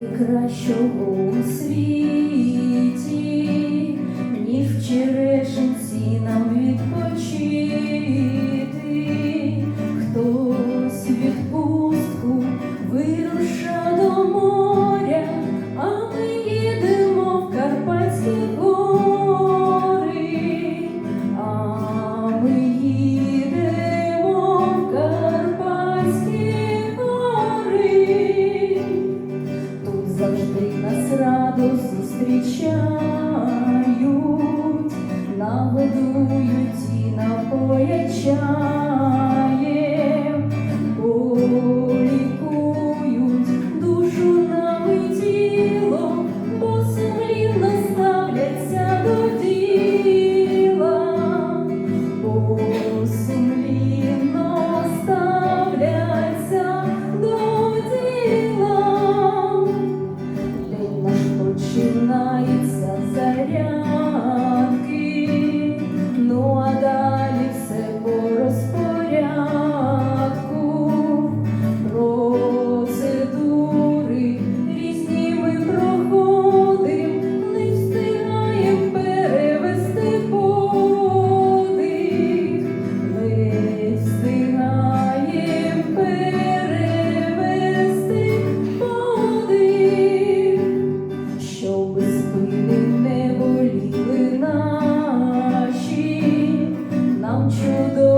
Кращого у світі, ніж черешенці нам відповідь. раду зустрічають, наведують і напоять. You. the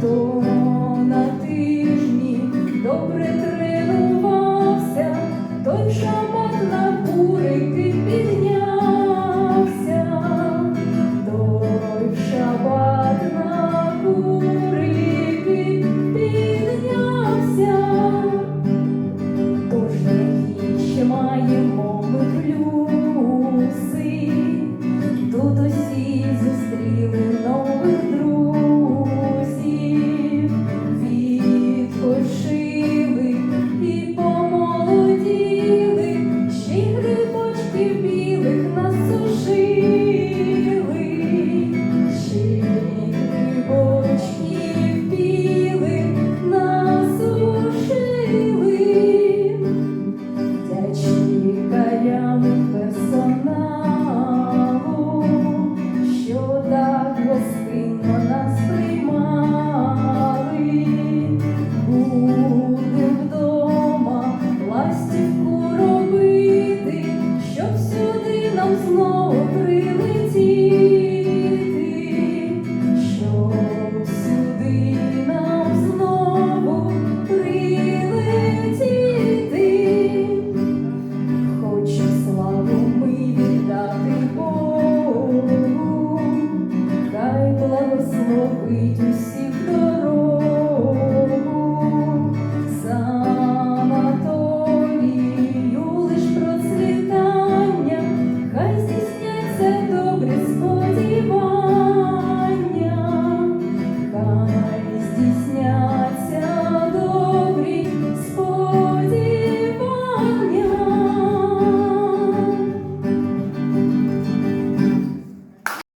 dor. нам знову прилетіти, що сюди нам знову прилетіти, хочу славу ми віддати Богу, хай благословить усіх.